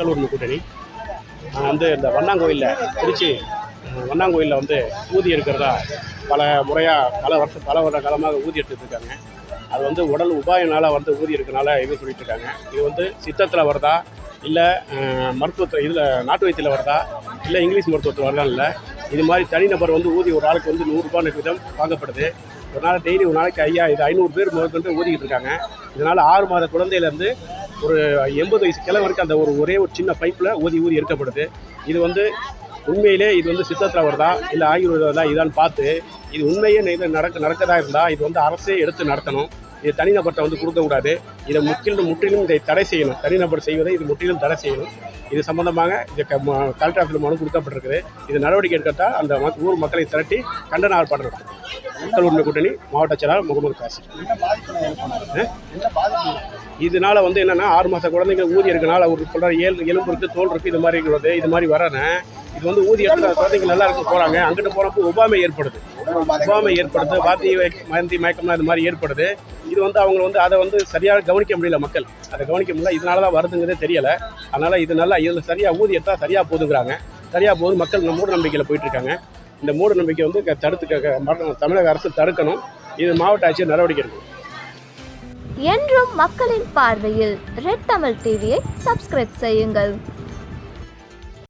மக்கள் உரிமை கூட்டணி. நான் வந்து இந்த வண்ணாங்கோயிலில் திருச்சி வண்ணாங்கோயிலில் வந்து ஊதி இருக்கிறதா பல முறையாக பல வருஷம் பல வருட காலமாக ஊதி எடுத்துட்டு இருக்காங்க. அது வந்து உடல் உபாயனால் வந்து ஊதி எடுக்கனால இது சொல்லிட்டு இருக்காங்க. இது வந்து சித்தத்தில் வருதா? இல்லை மருத்துவத்தில் இதில் நாட்டு வைத்தியில் வருதா? இல்லை இங்கிலீஷ் மருத்துவத்தில் வரலாம் இல்லை இது மாதிரி தனிநபர் வந்து ஊதி ஒரு ஆளுக்கு வந்து நூறுரூபான்னு விதம் வாங்கப்படுது. ஒரு நாள் டெய்லி ஒரு நாளைக்கு ஐயா இது ஐநூறு பேர் முதற்கொண்டு ஊதிக்கிட்டு இருக்காங்க. இதனால் ஆறு மாத குழந்தையிலேருந்து ஒரு எண்பது வயசு கிழமை வரைக்கும் அந்த ஒரு ஒரே ஒரு சின்ன பைப்பில் ஊதி ஊதி எடுக்கப்படுது. இது வந்து உண்மையிலே இது வந்து சித்தத்தில் வருதா இல்லை ஆயுர்வேதா இதான்னு பார்த்து இது உண்மையே இது நடக்க நடக்கதாக இருந்தால் இது வந்து அரசே எடுத்து நடத்தணும். இது தனிநபர்கிட்ட வந்து கொடுக்கக்கூடாது. இதை முற்றிலும் முற்றிலும் இதை தடை செய்யணும். தனிநபர் செய்வதை இது முற்றிலும் தடை செய்யணும். இது சம்பந்தமாக இது க- கலெக்டர் ஆஃபீஸில் மனு கொடுக்கப்பட்டிருக்குது. இது நடவடிக்கை எடுக்கட்டா அந்த ஊர் மக்களை திரட்டி கண்டன ஆர்ப்பாட்டம் நடத்தும். மக்கள் உரிமை கூட்டணி மாவட்ட செயலாளர் முகமது காசி இதனால வந்து என்னன்னா ஆறு மாதம் குழந்தைங்க ஊதி இருக்கனால அவர் சொல்கிற ஏழு எலும்பு இருக்கு தோல் இருக்குது இது மாதிரி இருக்கிறது இது மாதிரி வரன இது வந்து ஊதி குழந்தைங்க நல்லா இருக்கும் போறாங்க அங்கிட்டு போறப்போ ஒவ்வாமை ஏற்படுது. ஒவ்வாமை ஏற்படுது வாத்தி வை- மயந்தி மயக்கம்லாம் இது மாதிரி ஏற்படுது. இது வந்து அவங்க வந்து அதை வந்து சரியாக கவனிக்க முடியல மக்கள். அதை கவனிக்க முடியல இதனால தான் வருதுங்கிறதே தெரியல. அதனால இது நல்லா இதில் சரியா ஊதி சரியாக சரியா போதுங்கிறாங்க. சரியா போது மக்கள் இந்த மூட நம்பிக்கையில் போயிட்டு இருக்காங்க. இந்த மூட நம்பிக்கை வந்து தடுத்து தமிழக அரசு தடுக்கணும். இது மாவட்ட ஆட்சியர் நடவடிக்கை எடுக்கணும். என்றும் மக்களின் பார்வையில் ரெட் தமிழ் டிவியை சப்ஸ்கிரைப் செய்யுங்கள்.